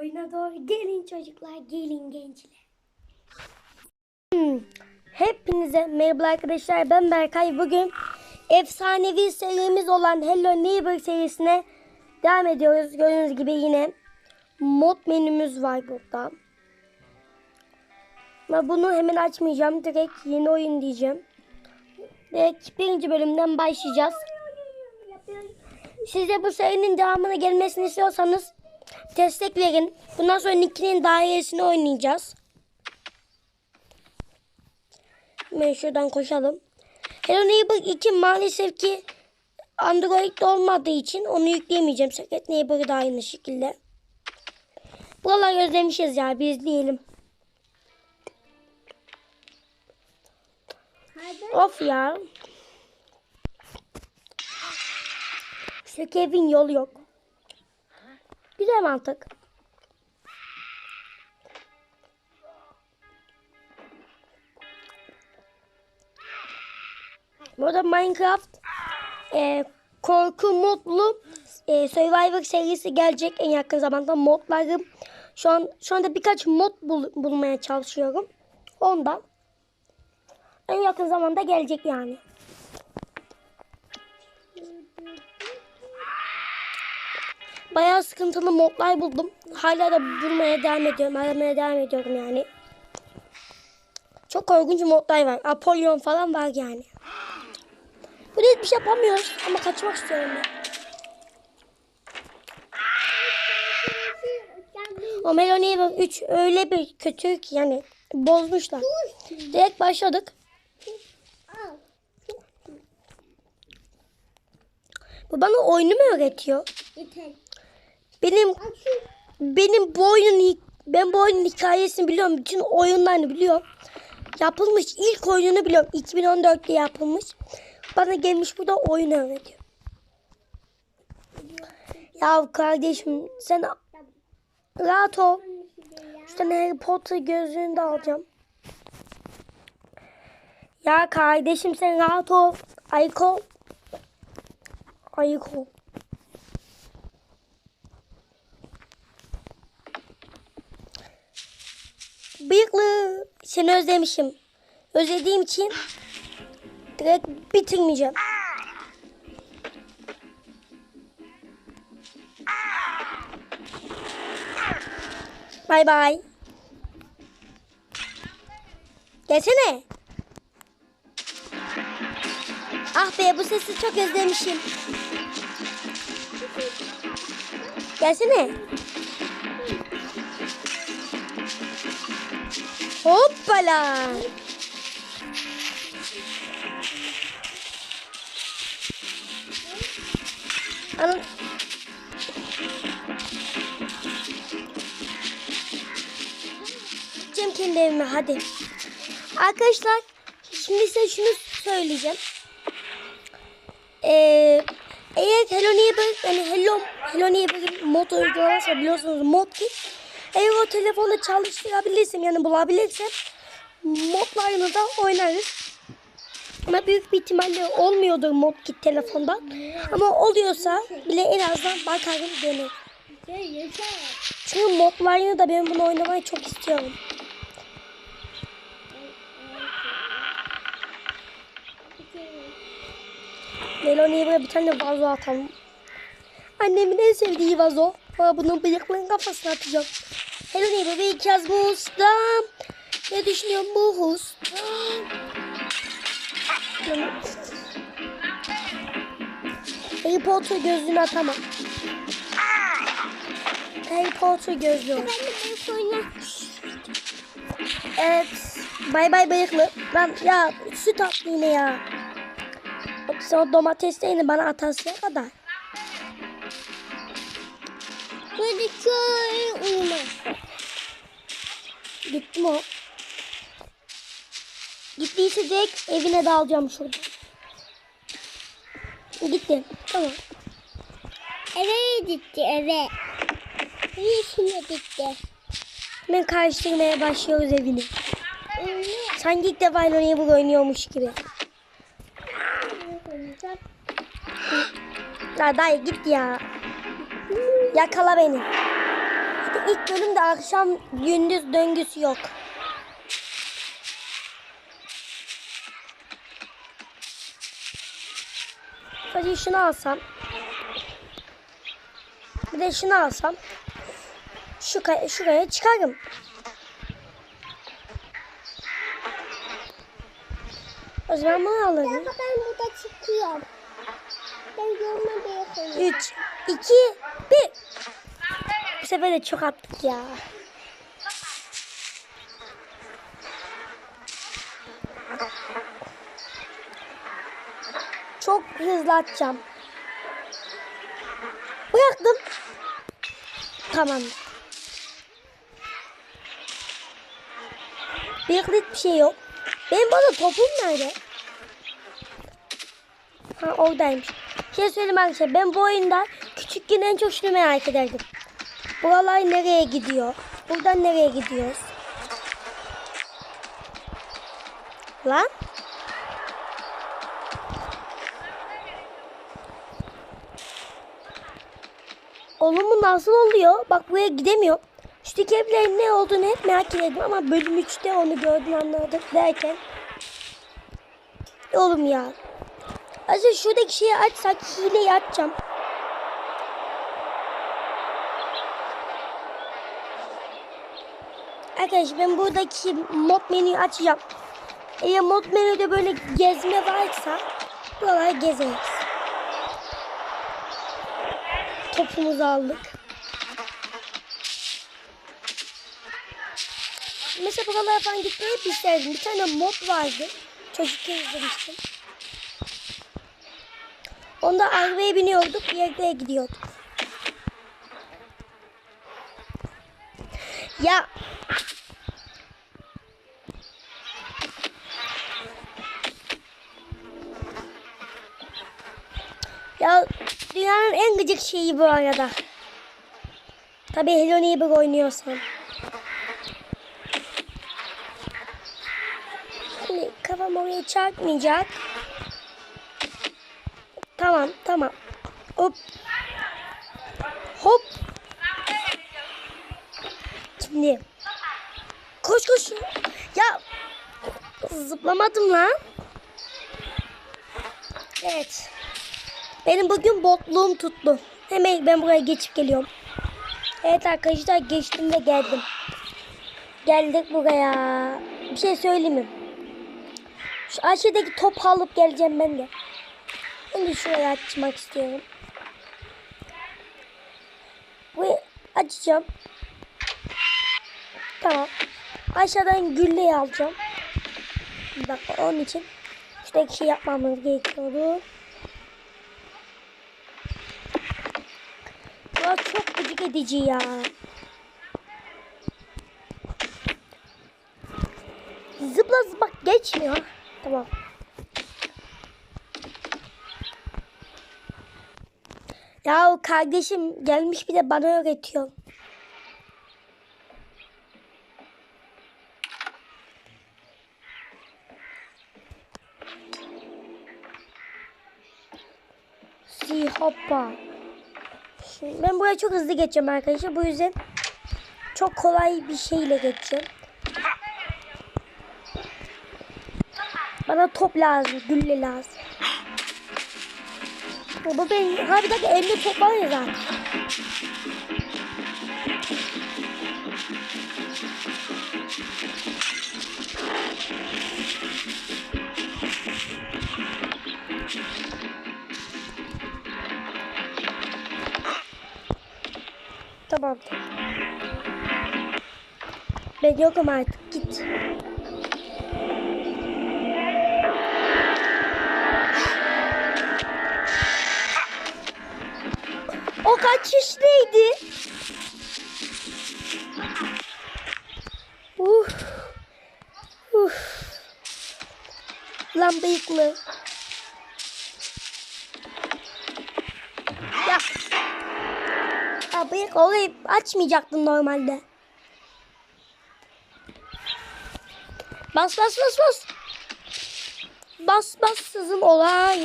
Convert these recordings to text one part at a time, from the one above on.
Oyuna doğru gelin çocuklar, gelin gençler. Hmm, Hepinize merhaba arkadaşlar. Ben Berkay. Bugün efsanevi serimiz olan Hello Neighbor serisine devam ediyoruz. Gördüğünüz gibi yine mod menümüz var burada. Ama bunu hemen açmayacağım. Direkt yeni oyun diyeceğim. Direkt birinci bölümden başlayacağız. Siz de bu serinin devamına gelmesini istiyorsanız destek verin. Bundan sonra Nicky'nin dairesini oynayacağız. Hemen şuradan koşalım. Hello Neighbor 2 maalesef ki Android olmadığı için onu yükleyemeyeceğim. Secret Neighbor'ı da aynı şekilde. Buralar özlemişiz ya biz diyelim. Of ya. Şu evin yolu yok. Güzel mantık. Burada Minecraft e, korku modlu e, Survivor serisi gelecek en yakın zamanda modlarım. Şu an şu anda birkaç mod bul- bulmaya çalışıyorum. Ondan en yakın zamanda gelecek yani. Bayağı sıkıntılı modlar buldum. Hala da bulmaya devam ediyorum. Aramaya devam ediyorum yani. Çok korkunç modlar var. Apollon falan var yani. Burada hiçbir şey yapamıyoruz. Ama kaçmak istiyorum ben. O Melanie bak 3 öyle bir kötü ki yani bozmuşlar. Direkt başladık. Bu bana oyunu mu öğretiyor? Benim benim bu oyunun ben bu oyunun hikayesini biliyorum. Bütün oyunlarını biliyorum. Yapılmış ilk oyununu biliyorum. 2014'te yapılmış. Bana gelmiş burada oyun öğretiyor. Ya kardeşim sen rahat ol. Tane Harry Potter gözlüğünü de alacağım. Ya kardeşim sen rahat ol. Ayko. Ayko. Bıyıklı. Seni özlemişim. Özlediğim için direkt bitirmeyeceğim. Bay bay. Gelsene. Ah be bu sesi çok özlemişim. Gelsene. Hoppala. Anam. Gideceğim kendi evime hadi. Arkadaşlar şimdi size şunu söyleyeceğim. Ee, eğer Hello Neighbor yani Hello, Hello Neighbor'ın mod uygulaması biliyorsunuz mod ki eğer o telefonu çalıştırabilirsem yani bulabilirsem modlarını da oynarız. Ama büyük bir ihtimalle olmuyordur mod kit telefondan. Ama oluyorsa bile en azından bakarım denerim. Çünkü modlarını da ben bunu oynamayı çok istiyorum. Meloni'ye bir tane vazo atalım. Annemin en sevdiği vazo. Ama bunun bıyıklarının kafasına atacağım. Meloni'ye böyle iki yaz bu ustam. Ne düşünüyorsun bu ustam? Harry Potter gözlüğünü atamam. Harry Potter gözlüğü. Evet. Bay bay bıyıklı. Lan ya süt attı yine ya. Sen o domateslerini bana atarsın kadar. Böyle köy uyumaz. Gitti mi o? Gittiyse direkt evine dalacağım şurada. Gitti. Tamam. Eve gitti eve. Yeşile gitti. Hemen karıştırmaya başlıyoruz evini. Sanki ilk defa bu oynuyormuş gibi. La dayı git ya. Yakala beni. De ilk bölümde akşam gündüz döngüsü yok. Hadi şunu alsam. Bir de şunu alsam. Şu şuraya çıkarım. O zaman bunu alırım. Ben burada çıkıyorum. Ben yapayım. 3, 2, 1. Bu sefer de çok attık ya. Çok hızlı atacağım. Bıraktım. Tamam. Birlik bir şey yok. Benim bana topum nerede? Ha oradaymış. Şey söyleyeyim arkadaşlar ben bu oyunda küçükken en çok şunu merak ederdim. Buralar nereye gidiyor? Buradan nereye gidiyoruz? Lan? Oğlum bu nasıl oluyor? Bak buraya gidemiyor. Şuradaki evlerin ne olduğunu hep merak ettim ama bölüm 3'te onu gördüm anladım derken. Oğlum ya. Aslında şuradaki şeyi açsak hileyi açacağım. Arkadaşlar ben buradaki mod menüyü açacağım. Eğer mod menüde böyle gezme varsa buraları gezeriz. Topumuzu aldık. Mesela buralara falan gitmeyi hep isterdim. Bir tane mod vardı. Çocukken izlemiştim. Onda arabaya biniyorduk, yere gidiyorduk. Ya dünyanın en gıcık şeyi bu arada. Tabii Hello Neighbor oynuyorsan. Şimdi kafam oraya çarpmayacak. Tamam tamam. Hop. Hop. Şimdi. Koş koş. Ya. Zıplamadım lan. Evet. Benim bugün botluğum tuttu. Hemen ben buraya geçip geliyorum. Evet arkadaşlar geçtim de geldim. Geldik buraya. Bir şey söyleyeyim mi? Şu aşağıdaki top alıp geleceğim ben de. De şuraya açmak istiyorum. Bu açacağım. Tamam. Aşağıdan gülleyi alacağım. Dakika onun için şuradaki şey yapmamız gerekiyordu. Çok gıcık edici ya. Zıpla zıpla geçmiyor. Tamam. Ya kardeşim gelmiş bir de bana öğretiyor. Si hoppa. Şimdi ben buraya çok hızlı geçeceğim arkadaşlar. Bu yüzden çok kolay bir şeyle geçeceğim. Bana top lazım, gülle lazım. Baba ben ha bir dakika elimde top var ya zaten. Tamam. Ben yokum artık git. O kaçışlıydı. Uf. Uf. Lan bıyıklı. Bıyık olayı açmayacaktın normalde. Bas bas bas bas. Bas bas sızım olay.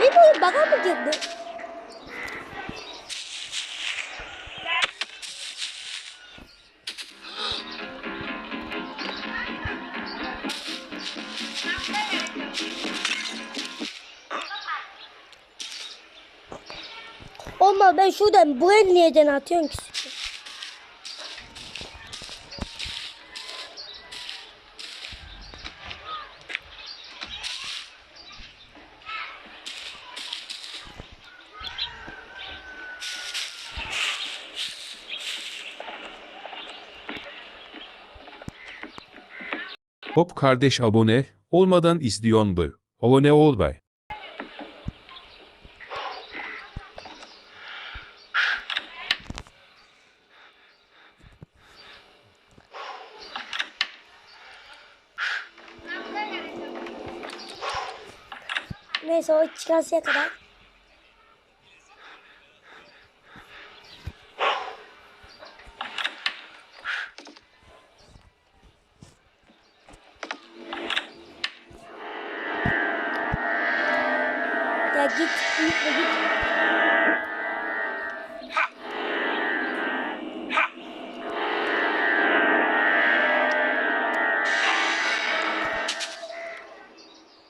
Benim oyun bana mı girdi? Ben şuradan buraya niyeden atıyorsun ki? Hop kardeş abone olmadan izliyon bu. Abone ol bay. Neyse o çıkarsıya kadar. Ya git, git, git.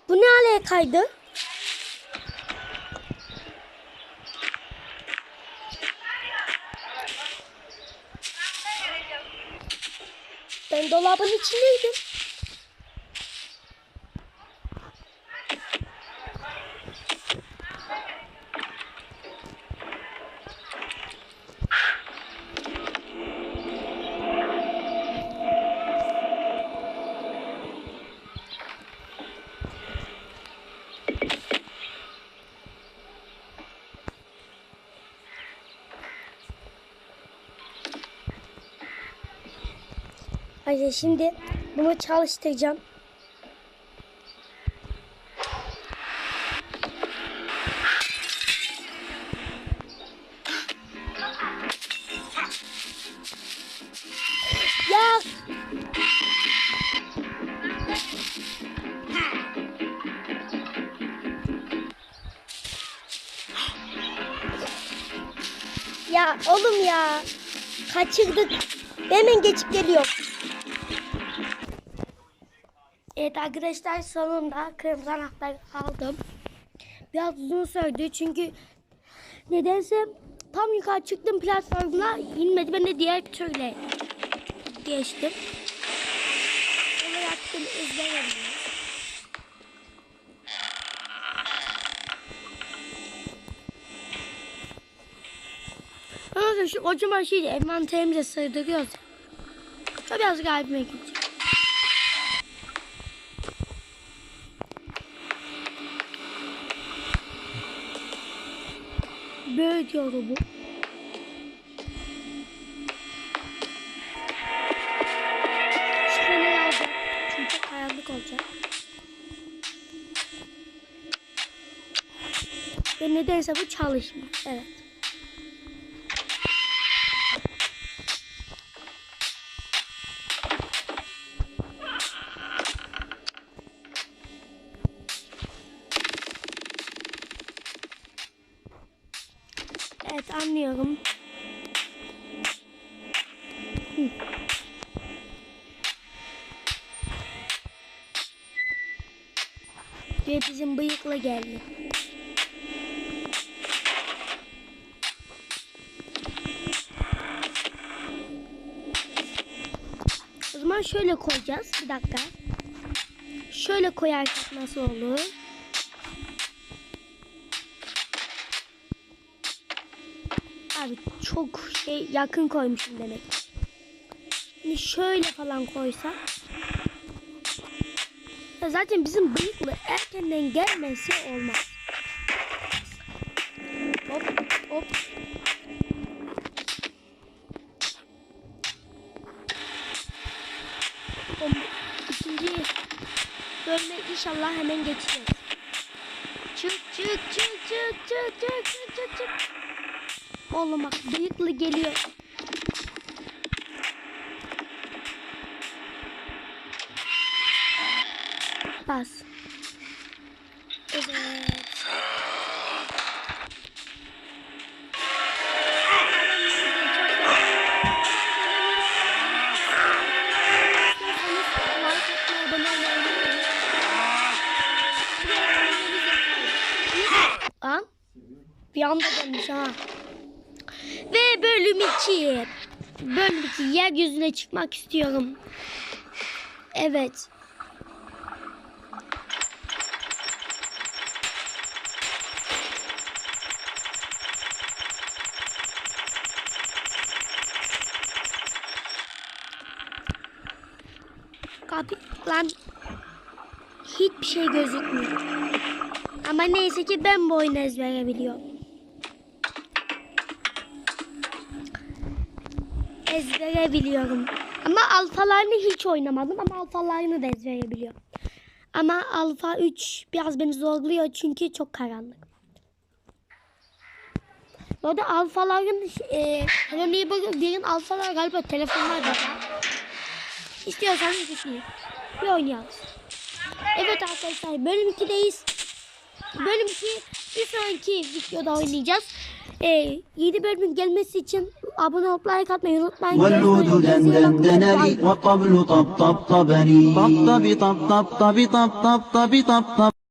Bu ne hale Arabanın içindeydim. Hayır şimdi bunu çalıştıracağım. Ya Ya oğlum ya. Kaçırdık. Hemen geçip geliyor. Evet arkadaşlar sonunda kırmızı anahtar aldım. Biraz uzun sürdü çünkü nedense tam yukarı çıktım platformuna inmedi. Ben de diğer türle geçtim. Onu yaptım izlemedim. Ama şu kocaman şeyi envanterimize sığdırıyoruz. Biraz kalbime gideceğim. zekalı bu. Şöyle lazım. Çünkü karanlık olacak. Ve nedense bu çalışmıyor. Evet. Ve bizim bıyıkla geldi. O zaman şöyle koyacağız. Bir dakika. Şöyle koyarsak nasıl olur? Abi çok şey yakın koymuşum demek. Şimdi şöyle falan koysak. Ya zaten bizim bıyıklı erkenden gelmesi olmaz. Hop hop. O ikinci bölme inşallah hemen geçeceğiz. Çık çık çık çık çık çık çık çık çık. Oğlum bak bıyıklı geliyor. Bölüm 2. Yeryüzüne çıkmak istiyorum. Evet. Kapı lan hiçbir şey gözükmüyor. Ama neyse ki ben bu oyunu ezbere biliyorum. Ezbere biliyorum. Ama alfalarını hiç oynamadım ama alfalarını da ezbere biliyorum. Ama alfa 3 biraz beni zorluyor çünkü çok karanlık. Bu arada alfaların e, Hello Neighbor birin alfalar galiba telefonlar da var. İstiyorsanız düşünün. Bir oynayalım. Evet arkadaşlar bölüm 2'deyiz. Bölüm 2 bir sonraki videoda oynayacağız e, yeni bölümün gelmesi için abone olup like atmayı unutmayın. Vallûdu denden tab tab. Tab tab tab tab tab tab tab.